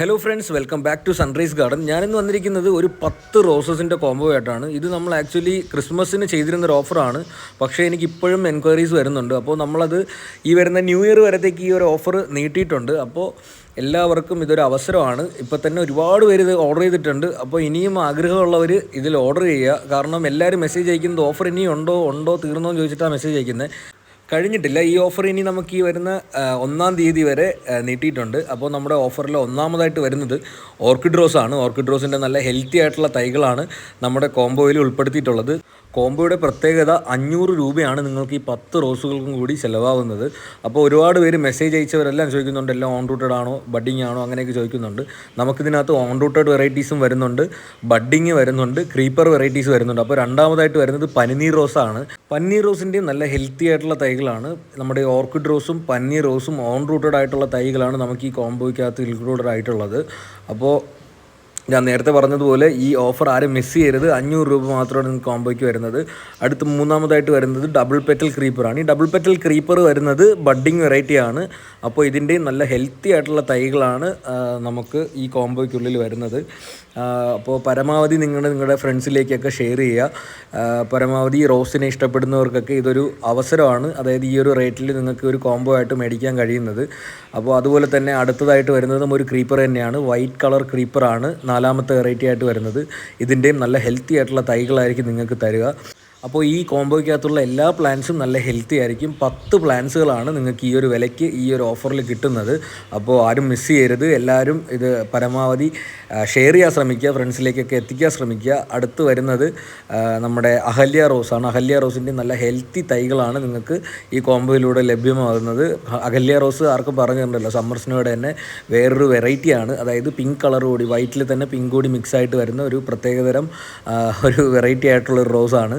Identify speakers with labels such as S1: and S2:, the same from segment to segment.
S1: Hello friends welcome back to Sunrise Garden ഞാനിന്ന് വന്നിരിക്കുന്നത് ഒരു പത്ത് റോസസിന്റെ കോംബോ ആയിട്ടാണ്. ഇത് നമ്മൾ ആക്ച്വലി ക്രിസ്മസിന് ചെയ്തിരുന്ന ഒരു ഓഫറാണ് പക്ഷേ എനിക്ക് ഇപ്പോഴും എൻക്വയറീസ് വരുന്നുണ്ട്. അപ്പോൾ നമ്മളത് ഈ വരുന്ന ന്യൂ ഇയർ വരത്തേക്ക് ഈ ഒരു ഓഫർ നീട്ടിയിട്ടുണ്ട്. അപ്പോൾ എല്ലാവർക്കും ഇതൊരു അവസരമാണ്. ഇപ്പോൾ തന്നെ ഒരുപാട് പേര് ഇത് ഓർഡർ ചെയ്തിട്ടുണ്ട്. അപ്പോൾ ഇനിയും ആഗ്രഹമുള്ളവർ ഇതിൽ ഓർഡർ ചെയ്യുക. കാരണം എല്ലാവരും മെസ്സേജ് അയക്കുന്നത് ഓഫർ ഇനിയും ഉണ്ടോ ഉണ്ടോ തീർന്നോ എന്ന് ചോദിച്ചിട്ടാണ് മെസ്സേജ് അയക്കുന്നത്. കഴിഞ്ഞിട്ടില്ല. ഈ ഓഫർ ഇനി നമുക്ക് ഈ വരുന്ന ഒന്നാം തീയതി വരെ നീട്ടിയിട്ടുണ്ട്. അപ്പോൾ നമ്മുടെ ഓഫറിൽ ഒന്നാമതായിട്ട് വരുന്നത് ഓർക്കിഡ് റോസാണ്. ഓർക്കിഡ് റോസിന്റെ നല്ല ഹെൽത്തി ആയിട്ടുള്ള തൈകളാണ് നമ്മുടെ കോംബോയിൽ ഉൾപ്പെടുത്തിയിട്ടുള്ളത്. കോംബോയുടെ പ്രത്യേകത അഞ്ഞൂറ് രൂപയാണ് നിങ്ങൾക്ക് ഈ പത്ത് റോസുകൾക്കും കൂടി ചിലവാകുന്നത്. അപ്പോൾ ഒരുപാട് പേര് മെസ്സേജ് അയച്ചവരെല്ലാം ചോദിക്കുന്നുണ്ട് എല്ലാം ഓൺ റൂട്ടഡ് ആണോ ബഡ്ഡിങ് ആണോ അങ്ങനെയൊക്കെ ചോദിക്കുന്നുണ്ട്. നമുക്കിതിനകത്ത് ഓൺ റൂട്ടഡ് വെറൈറ്റീസും വരുന്നുണ്ട് ബഡ്ഡിങ് വരുന്നുണ്ട് ക്രീപ്പർ വെറൈറ്റീസ് വരുന്നുണ്ട്. അപ്പോൾ രണ്ടാമതായിട്ട് വരുന്നത് പനിനീർ റോസാണ്. പന്നീർ റോസിന്റെയും നല്ല ഹെൽത്തി ആയിട്ടുള്ള തൈകളാണ്. നമ്മുടെ ഓർക്കിഡ് റോസും പന്നീർ റോസും ഓൺ റൂട്ടഡ് ആയിട്ടുള്ള തൈകളാണ് നമുക്ക് ഈ കോംബോയ്ക്കകത്ത് ഇൻക്ലൂഡഡ് ആയിട്ടുള്ളത്. അപ്പോൾ ഞാൻ നേരത്തെ പറഞ്ഞതുപോലെ ഈ ഓഫർ ആരും മിസ് ചെയ്യരുത്. അഞ്ഞൂറ് രൂപ മാത്രമാണ് നിങ്ങൾക്ക് കോംബോയ്ക്ക് വരുന്നത്. അടുത്ത് മൂന്നാമതായിട്ട് വരുന്നത് ഡബിൾ പെറ്റൽ ക്രീപ്പറാണ് ഈ ഡബിൾ പെറ്റൽ ക്രീപ്പർ വരുന്നത് ബഡ്ഡിങ് വെറൈറ്റിയാണ് അപ്പോൾ ഇതിന്റെ നല്ല ഹെൽത്തി ആയിട്ടുള്ള തൈകളാണ് നമുക്ക് ഈ കോംബോയ്ക്കുള്ളിൽ വരുന്നത്. അപ്പോൾ പരമാവധി നിങ്ങൾ നിങ്ങളുടെ ഫ്രണ്ട്സിലേക്കൊക്കെ ഷെയർ ചെയ്യുക. പരമാവധി റോസിനെ ഇഷ്ടപ്പെടുന്നവർക്കൊക്കെ ഇതൊരു അവസരമാണ്. അതായത് ഈ ഒരു റേറ്റിൽ നിങ്ങൾക്ക് ഒരു കോംബോ ആയിട്ട് മേടിക്കാൻ കഴിയുന്നത്. അപ്പോൾ അതുപോലെ തന്നെ അടുത്തതായിട്ട് വരുന്നതും ഒരു ക്രീപ്പർ തന്നെയാണ്. വൈറ്റ് കളർ ക്രീപ്പറാണ് നാലാമത്തെ വെറൈറ്റി ആയിട്ട് വരുന്നത്. ഇതിന്റെയും നല്ല ഹെൽത്തി ആയിട്ടുള്ള തൈകളായിരിക്കും നിങ്ങൾക്ക് തരിക. അപ്പോൾ ഈ കോംബോയ്ക്കകത്തുള്ള എല്ലാ പ്ലാൻസും നല്ല ഹെൽത്തി ആയിരിക്കും. പത്ത് പ്ലാൻസുകളാണ് നിങ്ങൾക്ക് ഈ ഒരു വിലയ്ക്ക് ഈ ഒരു ഓഫറിൽ കിട്ടുന്നത്. അപ്പോൾ ആരും മിസ് ചെയ്യരുത്. എല്ലാവരും ഇത് പരമാവധി ഷെയർ ചെയ്യാൻ ശ്രമിക്കുക ഫ്രണ്ട്സിലേക്കൊക്കെ എത്തിക്കാൻ ശ്രമിക്കുക. അടുത്ത് വരുന്നത് നമ്മുടെ അഹല്യ റോസാണ് അഹല്യ റോസിന്റെ നല്ല ഹെൽത്തി തൈകളാണ് നിങ്ങൾക്ക് ഈ കോംബോയിലൂടെ ലഭ്യമാകുന്നത്. അഹല്യ റോസ് ആർക്കും പറഞ്ഞിട്ടുണ്ടല്ലോ സമ്മർസിനോടെ തന്നെ വേറൊരു വെറൈറ്റിയാണ് അതായത് പിങ്ക് കളർ കൂടി വൈറ്റിൽ തന്നെ പിങ്ക് കൂടി മിക്സ് ആയിട്ട് വരുന്ന ഒരു പ്രത്യേകതരം ഒരു വെറൈറ്റി ആയിട്ടുള്ള ഒരു റോസാണ്.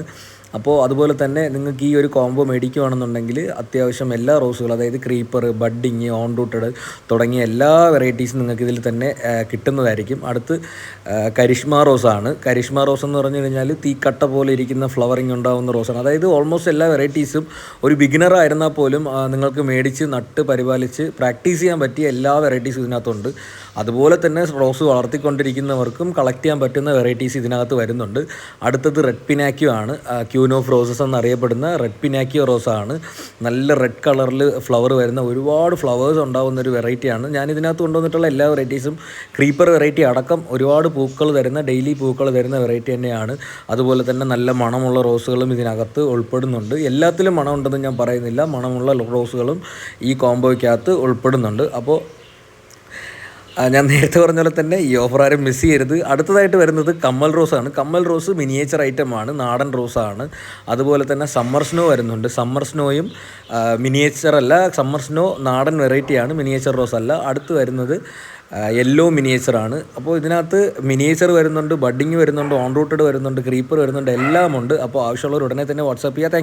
S1: അപ്പോൾ അതുപോലെ തന്നെ നിങ്ങൾക്ക് ഈ ഒരു കോംബോ മേടിക്കുകയാണെന്നുണ്ടെങ്കിൽ അത്യാവശ്യം എല്ലാ റോസുകളും അതായത് ക്രീപ്പർ ബഡ്ഡിങ് ഓൺ റൂട്ടഡ് തുടങ്ങിയ എല്ലാ വെറൈറ്റീസും നിങ്ങൾക്ക് ഇതിൽ തന്നെ കിട്ടുന്നതായിരിക്കും. അടുത്ത് കരിഷ്മ റോസാണ് കരിഷ്മ റോസ് എന്ന് പറഞ്ഞു കഴിഞ്ഞാൽ തീക്കട്ട പോലെ ഇരിക്കുന്ന ഫ്ലവറിങ് ഉണ്ടാകുന്ന റോസാണ് അതായത് ഓൾമോസ്റ്റ് എല്ലാ വെറൈറ്റീസും ഒരു ബിഗിനർ ആയിരുന്നാൽ പോലും നിങ്ങൾക്ക് മേടിച്ച് നട്ട് പരിപാലിച്ച് പ്രാക്ടീസ് ചെയ്യാൻ പറ്റിയ എല്ലാ വെറൈറ്റീസും ഇതിനകത്തുണ്ട്. അതുപോലെ തന്നെ റോസ് വളർത്തിക്കൊണ്ടിരിക്കുന്നവർക്കും കളക്ട് ചെയ്യാൻ പറ്റുന്ന വെറൈറ്റീസ് ഇതിനകത്ത് വരുന്നുണ്ട്. അടുത്തത് റെഡ് പിനാക്യു ആണ്. ക്യൂൻ ഓഫ് റോസസ് എന്നറിയപ്പെടുന്ന റെഡ് പിനാക്കിയോ റോസ് റോസാണ് നല്ല റെഡ് കളറിൽ ഫ്ലവർ വരുന്ന ഒരുപാട് ഫ്ലവേഴ്സ് ഉണ്ടാകുന്ന ഒരു വെറൈറ്റിയാണ് ഞാൻ ഇതിനകത്ത് കൊണ്ടുവന്നിട്ടുള്ള എല്ലാ വെറൈറ്റീസും ക്രീപ്പർ വെറൈറ്റി അടക്കം ഒരുപാട് പൂക്കൾ തരുന്ന ഡെയിലി പൂക്കൾ തരുന്ന വെറൈറ്റി തന്നെയാണ്. അതുപോലെ തന്നെ നല്ല മണമുള്ള റോസുകളും ഇതിനകത്ത് ഉൾപ്പെടുന്നുണ്ട്. എല്ലാത്തിലും മണമുണ്ടെന്ന് ഞാൻ പറയുന്നില്ല. മണമുള്ള റോസുകളും ഈ കോംബോയ്ക്കകത്ത് ഉൾപ്പെടുന്നുണ്ട്. അപ്പോൾ ഞാൻ നേരത്തെ പറഞ്ഞ പോലെ തന്നെ ഈ ഓഫർ ആരും മിസ് ചെയ്യരുത്. അടുത്തതായിട്ട് വരുന്നത് കമ്മൽ റോസ് ആണ്. കമ്മൽ റോസ് മിനിയേച്ചർ ഐറ്റമാണ് നാടൻ റോസാണ് അതുപോലെ തന്നെ സമ്മർ സ്നോ വരുന്നുണ്ട്. സമ്മർ സ്നോയും മിനിയേച്ചർ അല്ല സമ്മർ സ്നോ നാടൻ വെറൈറ്റിയാണ് മിനിയേച്ചർ റോസ് അല്ല. അടുത്ത് വരുന്നത് യെല്ലോ മിനിയേച്ചറാണ് അപ്പോൾ ഇതിനകത്ത് മിനിയേച്ചർ വരുന്നുണ്ട് ബഡ്ഡിങ് വരുന്നുണ്ട് ഓൺ റൂട്ടഡ് വരുന്നുണ്ട് ക്രീപ്പർ വരുന്നുണ്ട് എല്ലാമുണ്ട്. അപ്പോൾ ആവശ്യമുള്ളവർ ഉടനെ തന്നെ വാട്സാപ്പ് ചെയ്യുക